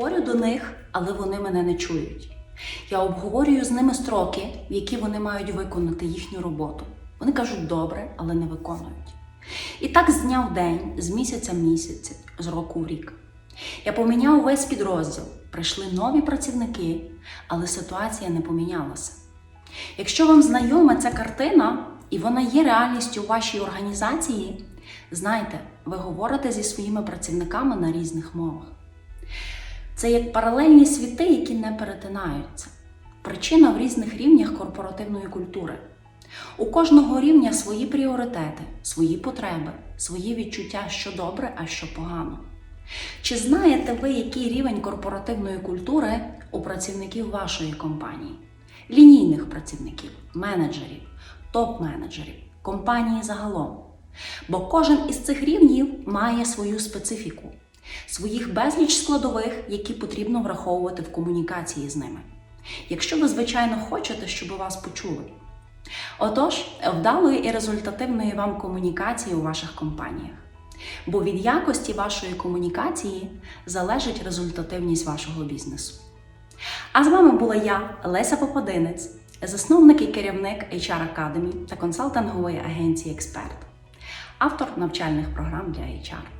говорю до них, але вони мене не чують. Я обговорюю з ними строки, які вони мають виконати їхню роботу. Вони кажуть добре, але не виконують. І так з дня в день, з місяця в місяць, з року в рік. Я поміняв весь підрозділ, прийшли нові працівники, але ситуація не помінялася. Якщо вам знайома ця картина і вона є реальністю у вашій організації, знайте, ви говорите зі своїми працівниками на різних мовах. Це як паралельні світи, які не перетинаються. Причина в різних рівнях корпоративної культури. У кожного рівня свої пріоритети, свої потреби, свої відчуття, що добре, а що погано. Чи знаєте ви, який рівень корпоративної культури у працівників вашої компанії? Лінійних працівників, менеджерів, топ-менеджерів, компанії загалом. Бо кожен із цих рівнів має свою специфіку, своїх безліч складових, які потрібно враховувати в комунікації з ними. Якщо ви, звичайно, хочете, щоб вас почули. Отож, вдалої і результативної вам комунікації у ваших компаніях. Бо від якості вашої комунікації залежить результативність вашого бізнесу. А з вами була я, Леся Попадинець, засновник і керівник HR Academy та консалтингової агенції Експерт, автор навчальних програм для HR.